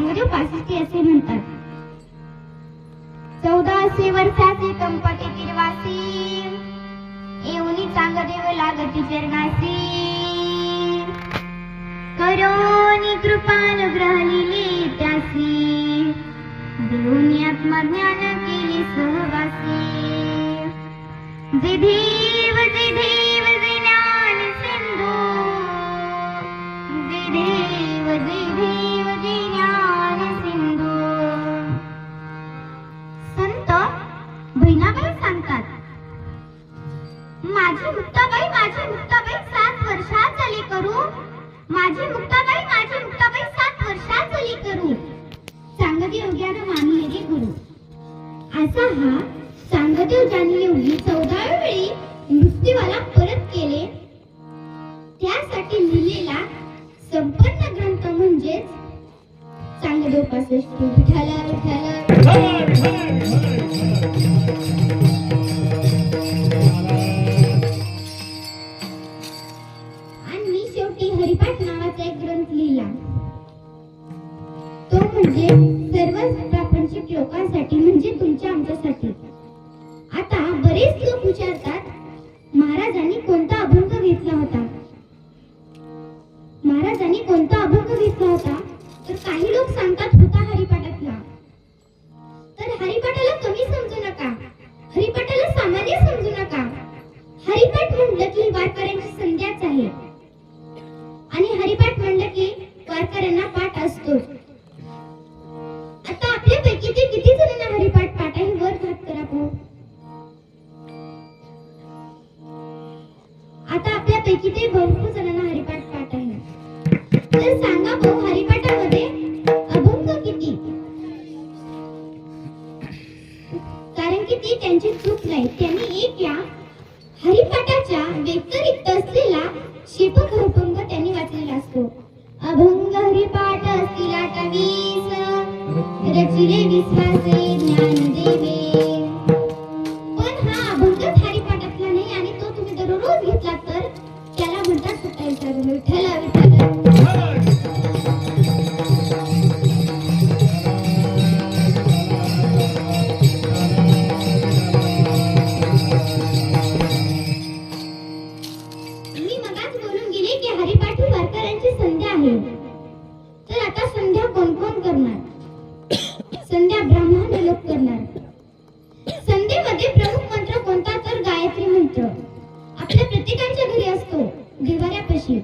चांगले पासष्टी असे म्हणतात. चौदाशे वर्षाचे कंपटीतील वासी येऊनी चांगदेव लागती चरणासी. करोनी कृपानुग्रह लिहिले त्यासी. देऊनी आत्मज्ञान केले सहवासी. जे देव जे देव जे ज्ञान सिंधू. जे देव जे देव. बहिणाबाई सांगतात. माझी मुक्ताबाई माझी मुक्ताबाई सात वर्षात झाली करू. माझी मुक्ताबाई माझी मुक्ताबाई सात वर्षात झाली करू. सांगदेव ज्ञान मानले रे गुरु. असा हा सांगदेव ज्यांनी योगी चौदाव्या वेळी मृत्यूवाला परत केले. त्यासाठी लिहिलेला संपूर्ण ग्रंथ म्हणजेच चांगदेव पासष्ट विठ्ठल विठ्ठल म्हणजे म्हणजे महाराजांनी कोणता अभंग घेतला होता? महाराजांनी कोणता घेतला होता? तर काही लोक सांगतात होता हरिपाठातला. हरिपाठाला कमी समजू नका. हरिपाठाला सामान्य समजू नका. हरिपाठ म्हणलं की वारकऱ्यांची संध्याच आहे. आणि हरिपाठ म्हणलं की वारकऱ्यांना पाठ असतो आता आपल्यापैकी ते किती जणांना हरिपाठ पाठ आहे वर हात करा पाहू आता आपल्यापैकी ते भरपूर जणांना हरिपाठ पाठ आहे. तर कारण की ती त्यांची चूक नाही. त्यांनी एक या हरिपाठाच्या व्यतिरिक्त असलेला शेपक हरभंग त्यांनी वाचलेला असतो. अभंग हरिपाठ असतील आठावीस रचिले विश्वासे ज्ञान देवे. पण हा अभंगच हरिपाठातला नाही आणि तो तुम्ही दररोज घेतला तर त्याला म्हणतात सुटायचा विठ्ठल. विठ्ठल. यामध्ये प्रमुख मंत्र कोणता? तर गायत्री मंत्र. आपल्या प्रत्येकाच्या घरी असतो. देवाऱ्यापाशी.